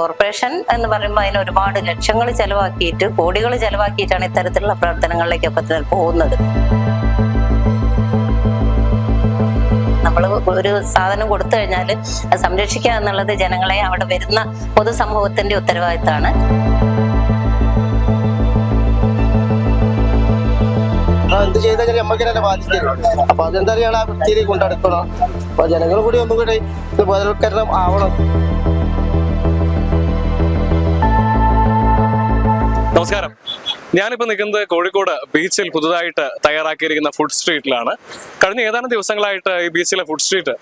Corporation എന്ന് പറയുമ്പോൾ അതിന് ഒരുപാട് ലക്ഷങ്ങൾ ചെലവാക്കിയിട്ട് കോടികൾ ചെലവാക്കിയിട്ടാണ് ഇത്തരത്തിലുള്ള പ്രവർത്തനങ്ങളിലേക്കൊക്കെ പോകുന്നത്. നമ്മൾ ഒരു സാധനം കൊടുത്തു കഴിഞ്ഞാൽ അത് സംരക്ഷിക്കുക എന്നുള്ളത് ജനങ്ങളെ അവിടെ വരുന്ന പൊതുസമൂഹത്തിന്റെ ഉത്തരവാദിത്തമാണ് എന്ത് ചെയ്താൽ നമ്മൾക്ക് തന്നെ അപ്പൊ അതെന്താ പറയുക ആ വൃത്തിയിൽ കൊണ്ടെടുക്കണം അപ്പൊ ജനങ്ങൾ കൂടി ഒന്നും കൂടി ബോധവൽക്കരണം ആവണം. നമസ്കാരം ഞാനിപ്പോൾ നിൽക്കുന്നത് കോഴിക്കോട് ബീച്ചിൽ പുതുതായിട്ട് തയ്യാറാക്കിയിരിക്കുന്ന ഫുഡ് സ്ട്രീറ്റിലാണ് കഴിഞ്ഞ ഏതാനും ദിവസങ്ങളായിട്ട് ഈ ബീച്ചിലെ ഫുഡ് സ്ട്രീറ്റ്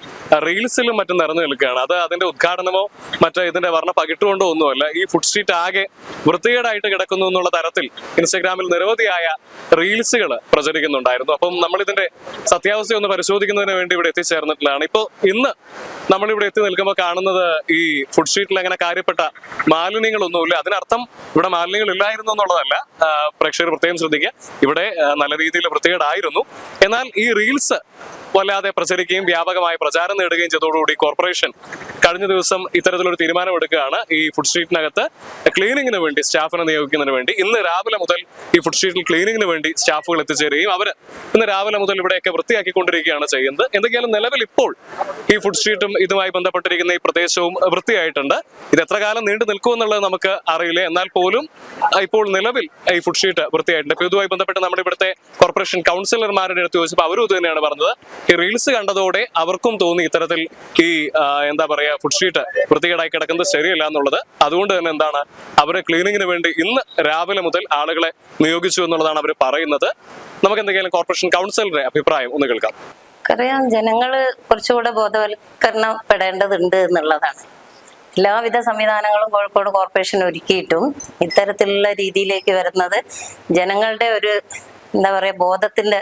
റീൽസിലും മറ്റും നിറഞ്ഞു നിൽക്കുകയാണ്. അത് അതിന്റെ ഉദ്ഘാടനമോ മറ്റോ ഇതിന്റെ വർണ പകിട്ടുകൊണ്ടോ ഒന്നുമല്ല. ഈ ഫുഡ് സ്ട്രീറ്റ് ആകെ വൃത്തികേടായിട്ട് കിടക്കുന്നു എന്നുള്ള തരത്തിൽ ഇൻസ്റ്റഗ്രാമിൽ നിരവധിയായ റീൽസുകൾ പ്രചരിക്കുന്നുണ്ടായിരുന്നു. അപ്പം നമ്മൾ ഇതിന്റെ സത്യാവസ്ഥ ഒന്ന് പരിശോധിക്കുന്നതിന് വേണ്ടി ഇവിടെ എത്തിച്ചേർന്നിട്ടുള്ളതാണ്. ഇപ്പോൾ ഇന്ന് നമ്മളിവിടെ എത്തി നിൽക്കുമ്പോൾ കാണുന്നത് ഈ ഫുഡ് സ്ട്രീറ്റിൽ അങ്ങനെ കാര്യപ്പെട്ട മാലിന്യങ്ങളൊന്നുമില്ല. അതിനർത്ഥം ഇവിടെ മാലിന്യങ്ങൾ ഇല്ലായിരുന്നു എന്നുള്ളതല്ല. പ്രേക്ഷകർ പ്രത്യേകം ശ്രദ്ധിക്കുക. ഇവിടെ നല്ല രീതിയിൽ വൃത്തികേടായിരുന്നു. എന്നാൽ ഈ റീൽസ് വല്ലാതെ പ്രചരിക്കുകയും വ്യാപകമായ പ്രചാരം നേടുകയും ചെയ്തതോടുകൂടി കോർപ്പറേഷൻ കഴിഞ്ഞ ദിവസം ഇത്തരത്തിലൊരു തീരുമാനം എടുക്കുകയാണ് ഈ ഫുഡ് സ്ട്രീറ്റിനകത്ത് ക്ലീനിങ്ങിന് വേണ്ടി സ്റ്റാഫിനെ നിയോഗിക്കുന്നതിന് വേണ്ടി. ഇന്ന് രാവിലെ മുതൽ ഈ ഫുഡ് സ്ട്രീറ്റിൽ ക്ലീനിങ്ങിന് വേണ്ടി സ്റ്റാഫുകൾ എത്തിച്ചേരുകയും അവർ ഇന്ന് രാവിലെ മുതൽ ഇവിടെയൊക്കെ വൃത്തിയാക്കിക്കൊണ്ടിരിക്കുകയാണ് ചെയ്യുന്നത്. എന്തൊക്കെയാലും നിലവിൽ ഇപ്പോൾ ഈ ഫുഡ് സ്ട്രീറ്റും ഇതുമായി ബന്ധപ്പെട്ടിരിക്കുന്ന ഈ പ്രദേശവും വൃത്തിയായിട്ടുണ്ട്. ഇത് എത്ര കാലം നീണ്ടു നിൽക്കുമെന്നുള്ളത് നമുക്ക് അറിയില്ല. എന്നാൽ പോലും ഇപ്പോൾ നിലവിൽ ഈ ഫുഡ് സ്ട്രീറ്റ് വൃത്തിയായിട്ടുണ്ട്. ഇതുമായി ബന്ധപ്പെട്ട് നമ്മുടെ ഇവിടുത്തെ കോർപ്പറേഷൻ കൗൺസിലർമാരുടെ അടുത്ത് ചോദിച്ചപ്പോൾ അവരും ഇത് തന്നെയാണ് പറഞ്ഞത്. ഈ റീൽസ് കണ്ടതോടെ അവർക്കും തോന്നി ഇത്തരത്തിൽ ഈ എന്താ പറയുക ഫുഡ് സ്ട്രീറ്റ് വൃത്തികേടായി കിടക്കുന്നത് ശരിയല്ല എന്നുള്ളത്. അതുകൊണ്ട് തന്നെ എന്താണ് അവരെ ക്ലീനിങ്ങിന് വേണ്ടി ഇന്ന് രാവിലെ മുതൽ ആളുകളെ നിയോഗിച്ചു എന്നുള്ളതാണ് അവർ പറയുന്നത്. നമുക്ക് എന്തെങ്കിലും കോർപ്പറേഷൻ കൗൺസിലറുടെ അഭിപ്രായം ഒന്ന് കേൾക്കാം. അറിയാം ജനങ്ങൾ കുറച്ചുകൂടെ ബോധവൽക്കരണപ്പെടേണ്ടതുണ്ട് എന്നുള്ളതാണ്. എല്ലാവിധ സംവിധാനങ്ങളും കോഴിക്കോട് കോർപ്പറേഷൻ ഒരുക്കിയിട്ടും ഇത്തരത്തിലുള്ള രീതിയിലേക്ക് വരുന്നത് ജനങ്ങളുടെ ഒരു എന്താ പറയുക ബോധത്തിന്റെ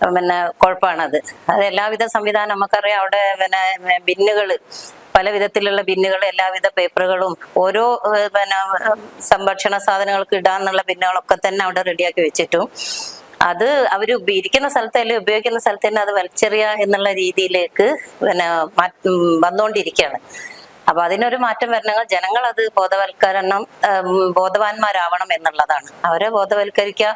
പിന്നെ കുഴപ്പമാണത്. അത് എല്ലാവിധ സംവിധാനം നമുക്കറിയാം. അവിടെ പിന്നെ ബിന്നുകൾ പല വിധത്തിലുള്ള ബിന്നുകൾ എല്ലാവിധ പേപ്പറുകളും ഓരോ പിന്നെ സംഭക്ഷണ സാധനങ്ങൾക്ക് ഇടാന്നുള്ള ബിന്നുകളൊക്കെ തന്നെ അവിടെ റെഡിയാക്കി വെച്ചിട്ടും. അത് അവർ ഇരിക്കുന്ന സ്ഥലത്ത് അല്ലെങ്കിൽ ഉപയോഗിക്കുന്ന സ്ഥലത്ത് തന്നെ അത് വലിച്ചെറിയുക എന്നുള്ള രീതിയിലേക്ക് പിന്നെ വന്നുകൊണ്ടിരിക്കുകയാണ് അപ്പൊ അതിനൊരു മാറ്റം വരണമെങ്കിൽ ജനങ്ങൾ അത് ബോധവൽക്കരണം ബോധവാന്മാരാവണം എന്നുള്ളതാണ്. അവരെ ബോധവൽക്കരിക്കുക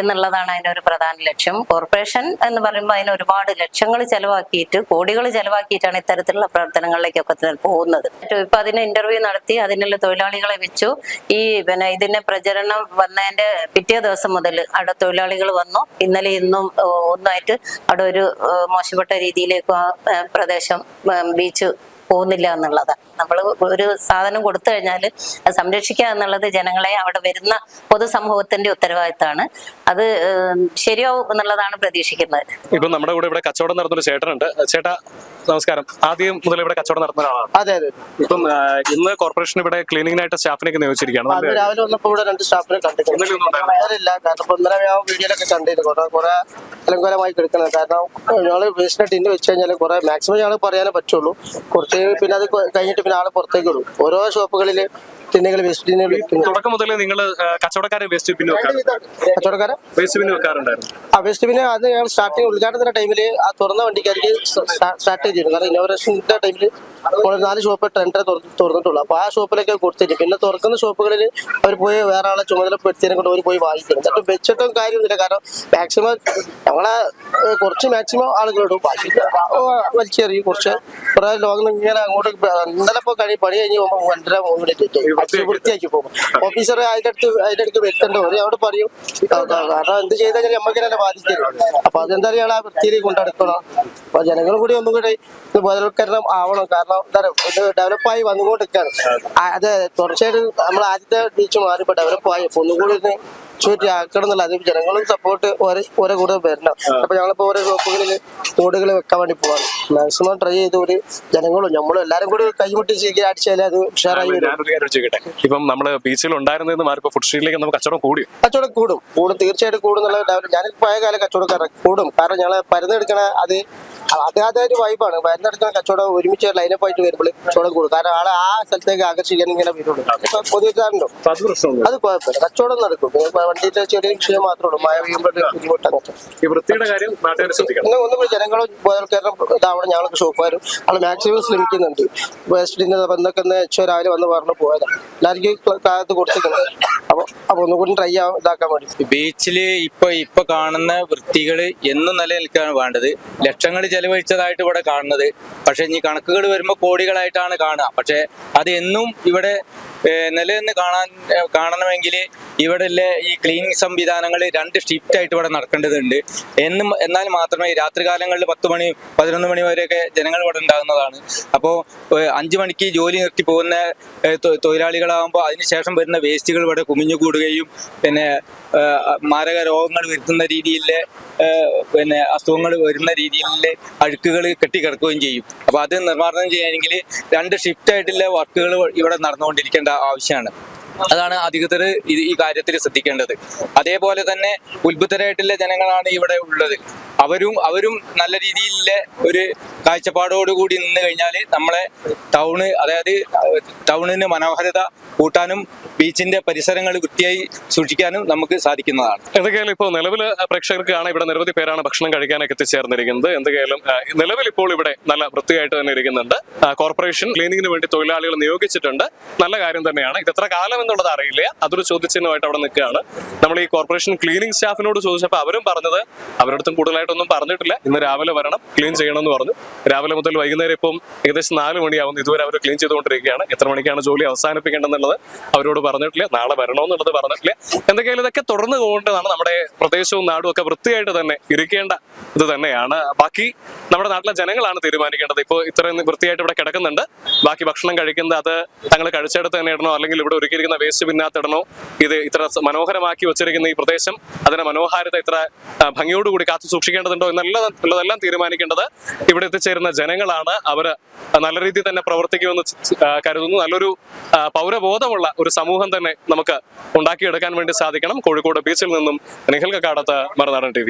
എന്നുള്ളതാണ് അതിനൊരു പ്രധാന ലക്ഷ്യം. കോർപ്പറേഷൻ എന്ന് പറയുമ്പോൾ അതിന് ഒരുപാട് ലക്ഷങ്ങൾ ചെലവാക്കിയിട്ട് കോടികൾ ചെലവാക്കിയിട്ടാണ് ഇത്തരത്തിലുള്ള പ്രവർത്തനങ്ങളിലേക്കൊക്കെ പോകുന്നത്. ഇപ്പൊ അതിന് ഇന്റർവ്യൂ നടത്തി അതിനുള്ള തൊഴിലാളികളെ വെച്ചു. ഈ പിന്നെ ഇതിന്റെ പ്രചരണം വന്നതിന്റെ പിറ്റേ ദിവസം മുതൽ അവിടെ തൊഴിലാളികൾ വന്നു. ഇന്നലെ ഇന്നും ഒന്നായിട്ട് അവിടെ ഒരു മോശപ്പെട്ട രീതിയിലേക്ക് ആ പ്രദേശം ബീച്ച് പോകുന്നില്ല എന്നുള്ളത്. നമ്മൾ ഒരു സാധനം കൊടുത്തു കഴിഞ്ഞാൽ അത് സംരക്ഷിക്കുക എന്നുള്ളത് ജനങ്ങളെ അവിടെ വരുന്ന പൊതുസമൂഹത്തിന്റെ ഉത്തരവാദിത്തമാണ്. അത് ശരിയാവും എന്നുള്ളതാണ് പ്രതീക്ഷിക്കുന്നത്. ഇപ്പൊ നമ്മുടെ കൂടെ ഇവിടെ കച്ചവടം നടത്തുന്ന ഒരു ചേട്ടനുണ്ട്. ചേട്ടാ നമസ്കാരം. ആദ്യം മുതൽ ഇവിടെ കച്ചവടം നടത്തുന്ന ഒരാളാണ്. അതെ അതെ ഇപ്പം ആ, ഇന്ന് കോർപ്പറേഷൻ ഇവിടെ ക്ലീനിങ്ങിനായിട്ട് സ്റ്റാഫിനൊക്കെ നിയോഗിച്ചിരിക്കുകയാണ്. അത് നല്ല രാവിലെ വന്നപ്പോ ഇവിടെ രണ്ട് സ്റ്റാഫിനെ കണ്ടിട്ടുണ്ട് ഇന്നലെ ഒന്നും ഉണ്ടായിരുന്നില്ല. കാരണം ഇപ്പൊ ഇന്നലെ ഞാൻ വീഡിയോയിലൊക്കെ കണ്ടിരുന്നു. കുറെ കുറെ അലങ്കോലമായി കിടക്കുന്നത് കാരണം ഞങ്ങൾ വേസ്റ്റിന്റെ ടിന്ന് വെച്ച് കഴിഞ്ഞാൽ കുറെ മാക്സിമം ഞങ്ങൾ പറയാനേ പറ്റുള്ളൂ. കുറച്ച് പിന്നെ അത് കഴിഞ്ഞിട്ട് പിന്നെ ആളെ പുറത്തേക്ക് വിടും. ഓരോ ഷോപ്പുകളിൽ ടിന്നുകൾ വേസ്റ്റ് വിൽക്കുന്നു തുടക്കം മുതൽ നിങ്ങൾ കച്ചവടക്കാരെ വേസ്റ്റ് വെക്കാറുണ്ട് കച്ചവടക്കാരെ? വേസ്റ്റ് ബിന്നിൽ വെക്കാറുണ്ടായിരുന്നു. ആ വേസ്റ്റ് പിന്നെ അത് ഞങ്ങൾ സ്റ്റാർട്ടിങ് ഉദ്ഘാടനത്തിന്റെ ടൈമിൽ ആ തുറന്ന വണ്ടിക്കാർക്ക് സ്റ്റാർട്ട് ചെയ്തിരുന്നു. കാരണം ഇന്നോവേഷന്റെ ടൈമിൽ നാല് ഷോപ്പ് ടെൻഡർ തുറന്നിട്ടുള്ളൂ. അപ്പൊ ആ ഷോപ്പിലേക്ക് കൊടുത്തിട്ട് പിന്നെ തുറക്കുന്ന ഷോപ്പുകളിൽ അവർ പോയി വേറെ ആളെ ചുമതലപ്പെടുത്തിയതിനെ കൊണ്ട് അവർ പോയി വാങ്ങിക്കും എന്നിട്ട് വെച്ചിട്ടും കാര്യമൊന്നുമില്ല കാരണം മാക്സിമം ഞങ്ങളെ കുറച്ച് മാക്സിമം ആളുകളിടും ബാക്കി വലിച്ചെറിയും. കുറച്ച് കുറെ ലോകം ഇങ്ങനെ അങ്ങോട്ട് ഇന്നലെ ഇപ്പോൾ കഴി പണി കഴിഞ്ഞ് പോകുമ്പോൾ വണ്ടിയുടെ വേണ്ടിയിട്ട് വൃത്തിയാക്കി പോകും. ഓഫീസർ അതിന്റെ അടുത്ത് അതിന്റെ അടുത്ത് വെക്കേണ്ട. ഒരു അവിടെ പറയും കാരണം എന്ത് ചെയ്താൽ നമ്മൾക്ക് തന്നെ ബാധിക്കരുത് അപ്പൊ അതെന്താ പറയുക ആ വൃത്തിയിൽ കൊണ്ടെടുക്കണം അപ്പൊ ജനങ്ങളും കൂടി ഒന്നും കൂടി ഇത് ബോധവൽക്കരണം ആവണം. കാരണം എന്താ പറയുക ഇത് ഡെവലപ്പായി വന്നുകൊണ്ടിരിക്കുകയാണ്. അതെ. തുടർച്ചയായിട്ട് നമ്മൾ ആദ്യത്തെ ബീച്ച് മാറി ഇപ്പൊ ഡെവലപ്പായി ഒന്നും കൂടി ചുറ്റി ആക്കണം അത് ജനങ്ങളും സപ്പോർട്ട് ഓരോ ഓരോ കൂടെ വരണം. അപ്പൊ ഞങ്ങളിപ്പോ ഓരോ ഗ്രൂപ്പുകളിൽ തോടുകൾ വെക്കാൻ വേണ്ടി പോവാണ്. മാക്സിമം ട്രൈ ചെയ്ത് ഒരു ജനങ്ങളും നമ്മളും എല്ലാരും കൂടി കൈമുട്ടി അടിച്ചാലേ അത് ഉഷാറായി ചോദിക്കട്ടെ? ഇപ്പം നമ്മൾ ബീച്ചിൽ ഉണ്ടായിരുന്നത് മാറിപ്പോ ഫുഡ് സ്ട്രീറ്റിലേക്ക് നമുക്ക് കച്ചവടം കൂടും. കച്ചവടം കൂടും. കൂടും. തീർച്ചയായിട്ടും കൂടും എന്നുള്ള ഞാൻ പഴയ കാല കച്ചവടക്കാരൻ. കൂടും. കാരണം ഞങ്ങൾ പരുന്നെടുക്കണ അത് അതാതെ ഒരു വൈബാണ് പരുന്നെടുക്കുന്ന കച്ചവടം ഒരുമിച്ച് ലൈനപ്പ് ആയിട്ട് വരുമ്പോൾ കച്ചവടം കൂടും. കാരണം ആളെ ആ സ്ഥലത്തേക്ക് ആകർഷിക്കാൻ ഇങ്ങനെ വരുള്ളൂ. പൊതുവെക്കാറുണ്ടോ അത് കുഴപ്പമില്ല. കച്ചവടം നടക്കും. വണ്ടിയിലെ ചെറിയ ക്ഷീണം മാത്രമേ ഉള്ളൂ. മഴ പെയ്യുമ്പോൾ ബുദ്ധിമുട്ടാണ്. ഈ വൃത്തിയുടെ കാര്യം നാട്ടുകാർ ശ്രദ്ധിക്കണം. പിന്നെ ഒന്നും കൂടി ജനങ്ങളും ബോധവൽക്കരണം ഇതാവണം. ഞങ്ങൾക്ക് ഷോപ്പുകാരും മാക്സിമം ശ്രമിക്കുന്നുണ്ട് വേസ്റ്റിന്റെ ബന്ധക്കെന്ന് എച്ച് രാവിലെ വന്ന് പറഞ്ഞു പോയതാണ് എല്ലാവർക്കും കാലത്ത് കൊടുത്തിട്ടുണ്ട് അപ്പൊ ഒന്നുകൂടി ട്രൈ ആവാൻ ഇതാക്കാൻ വേണ്ടി. ബീച്ചിൽ ഇപ്പൊ ഇപ്പൊ കാണുന്ന വൃത്തികൾ എന്നും നിലനിൽക്കാണ് വേണ്ടത്. ലക്ഷങ്ങൾ ചെലവഴിച്ചതായിട്ട് ഇവിടെ കാണുന്നത്. പക്ഷെ ഇനി കണക്കുകൾ വരുമ്പോൾ കോടികളായിട്ടാണ് കാണുക. പക്ഷെ അത് എന്നും ഇവിടെ നിലനിന്ന് കാണാൻ കാണണമെങ്കിൽ ഇവിടെ ഈ ക്ലീനിങ് സംവിധാനങ്ങൾ രണ്ട് ഷിഫ്റ്റ് ആയിട്ട് ഇവിടെ നടക്കേണ്ടതുണ്ട്. എന്നും എന്നാൽ മാത്രമേ രാത്രികാലങ്ങളിൽ പത്ത് മണി പതിനൊന്ന് മണി വരെയൊക്കെ ജനങ്ങൾ ഇവിടെ ഉണ്ടാകുന്നതാണ്. അപ്പോൾ അഞ്ചു മണിക്ക് ജോലി നിർത്തി പോകുന്ന തൊഴിലാളികളാകുമ്പോൾ അതിനുശേഷം വരുന്ന വേസ്റ്റുകൾ ഇവിടെ കുമിഞ്ഞു കൂടുകയും പിന്നെ മാരക രോഗങ്ങൾ വരുത്തുന്ന രീതിയിലെ പിന്നെ അസുഖങ്ങൾ വരുന്ന രീതിയിലെ അഴുക്കുകൾ കെട്ടിക്കിടക്കുകയും ചെയ്യും. അപ്പോൾ അത് നിർമ്മാർജനം ചെയ്യണമെങ്കിൽ രണ്ട് ഷിഫ്റ്റ് ആയിട്ടുള്ള വർക്കുകൾ ഇവിടെ നടന്നുകൊണ്ടിരിക്കേണ്ട ആവശ്യമാണ്. അതാണ് അധികൃതർ ഈ കാര്യത്തിൽ ശ്രദ്ധിക്കേണ്ടത്. അതേപോലെ തന്നെ ഉത്ബുദ്ധരായിട്ടുള്ള ജനങ്ങളാണ് ഇവിടെ ഉള്ളത്. അവരും അവരും നല്ല രീതിയിലെ ഒരു കാഴ്ചപ്പാടോട് കൂടി നിന്ന് കഴിഞ്ഞാൽ നമ്മളെ ടൗണ് അതായത് ടൗണിന് മനോഹരത കൂട്ടാനും ബീച്ചിന്റെ പരിസരങ്ങൾ വൃത്തിയായി സൂക്ഷിക്കാനും നമുക്ക് സാധിക്കുന്നതാണ്. എന്തൊക്കെയാലും ഇപ്പോൾ നിലവിൽ പ്രേക്ഷകർക്കാണ് ഇവിടെ നിരവധി പേരാണ് ഭക്ഷണം കഴിക്കാനൊക്കെ എത്തിച്ചേർന്നിരിക്കുന്നത്. എന്തൊക്കെയാലും നിലവിൽ ഇപ്പോൾ ഇവിടെ നല്ല വൃത്തിയായിട്ട് തന്നെ ഇരിക്കുന്നുണ്ട്. കോർപ്പറേഷൻ ക്ലീനിങ്ങിന് വേണ്ടി തൊഴിലാളികൾ നിയോഗിച്ചിട്ടുണ്ട്. നല്ല കാര്യം തന്നെയാണ്. ഇത് എത്ര കാലം എന്നുള്ളത് അറിയില്ല. അതൊരു ചോദ്യചിഹ്നമായിട്ട് അവിടെ നിൽക്കുകയാണ്. നമ്മൾ ഈ കോർപ്പറേഷൻ ക്ലീനിങ് സ്റ്റാഫിനോട് ചോദിച്ചപ്പോൾ അവരും പറഞ്ഞത് അവരുടെ അടുത്തും കൂടുതലായിട്ടൊന്നും പറഞ്ഞിട്ടില്ല. ഇന്ന് രാവിലെ വരണം ക്ലീൻ ചെയ്യണമെന്ന് പറഞ്ഞു. രാവിലെ മുതൽ വൈകുന്നേരം ഇപ്പം ഏകദേശം നാല് മണിയാവുന്നു. ഇതുവരെ അവർ ക്ലീൻ ചെയ്തുകൊണ്ടിരിക്കുകയാണ്. എത്ര മണിക്കാണ് ജോലി അവസാനിപ്പിക്കേണ്ടതെന്നുള്ളത് അവരോട് പറഞ്ഞിട്ടില്ല. നാളെ വരണമെന്നുള്ളത് പറഞ്ഞിട്ടില്ല. എന്തൊക്കെയായാലും ഇതൊക്കെ തുടർന്ന് പോകേണ്ടതാണ്. നമ്മുടെ പ്രദേശവും നാടും ഒക്കെ വൃത്തിയായിട്ട് തന്നെ ഇരിക്കേണ്ട ഇത് തന്നെയാണ്. ബാക്കി നമ്മുടെ നാട്ടിലെ ജനങ്ങളാണ് തീരുമാനിക്കേണ്ടത്. ഇപ്പോൾ ഇത്രയും വൃത്തിയായിട്ട് ഇവിടെ കിടക്കുന്നുണ്ട്. ബാക്കി ഭക്ഷണം കഴിക്കുന്നത് അത് തങ്ങൾ കഴിച്ചെടുത്ത് തന്നെ ഇടണോ അല്ലെങ്കിൽ ഇവിടെ ഒരുക്കിയിരിക്കുന്ന വേസ്റ്റ് പിന്നാത്തിടണോ ഇത് ഇത്ര മനോഹരമാക്കി വെച്ചിരിക്കുന്ന ഈ പ്രദേശം അതിന്റെ മനോഹാരിത ഇത്ര ഭംഗിയോടുകൂടി കാത്തു സൂക്ഷിക്കേണ്ടതുണ്ടോ എന്നെല്ലാം ഉള്ളതെല്ലാം തീരുമാനിക്കേണ്ടത് ഇവിടെ എത്തിച്ചേരുന്ന ജനങ്ങളാണ്. അവർ നല്ല രീതിയിൽ തന്നെ പ്രവർത്തിക്കുമെന്ന് കരുതുന്നു. നല്ലൊരു പൗരബോധമുള്ള ഒരു സമൂഹം തന്നെ നമുക്ക് ഉണ്ടാക്കിയെടുക്കാൻ വേണ്ടി സാധിക്കണം. കോഴിക്കോട് ബീച്ചിൽ നിന്നും നിഹൽ കക്കാടത്ത് മറുനാടൻ ടി